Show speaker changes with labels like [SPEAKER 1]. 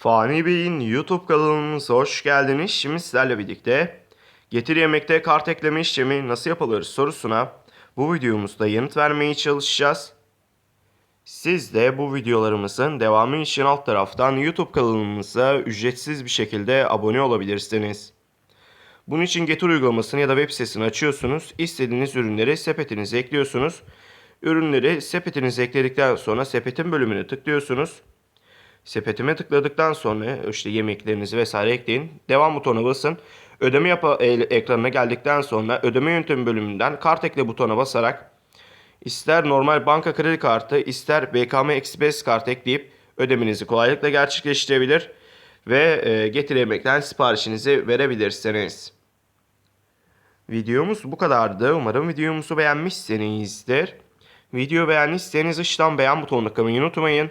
[SPEAKER 1] Fani Bey'in YouTube kanalımıza hoş geldiniz. Şimdi sizlerle birlikte Getir Yemek'te kart ekleme işlemi nasıl yapılır sorusuna bu videomuzda yanıt vermeye çalışacağız. Siz de bu videolarımızın devamı için alt taraftan YouTube kanalımıza ücretsiz bir şekilde abone olabilirsiniz. Bunun için Getir uygulamasını ya da web sitesini açıyorsunuz. İstediğiniz ürünleri sepetinize ekliyorsunuz. Ürünleri sepetinize ekledikten sonra sepetin bölümüne tıklıyorsunuz. Sepetime tıkladıktan sonra işte yemeklerinizi vesaire ekleyin. Devam butonuna basın. Ödeme yap ekranına geldikten sonra ödeme yöntemi bölümünden kart ekle butona basarak ister normal banka kredi kartı ister BKM Express kart ekleyip ödemenizi kolaylıkla gerçekleştirebilir ve e, getir yemekten siparişinizi verebilirsiniz. Videomuz bu kadardı. Umarım videomuzu beğenmişsinizdir. Video beğendiyseniz aşağıdan beğen butonuna tıklamayı unutmayın.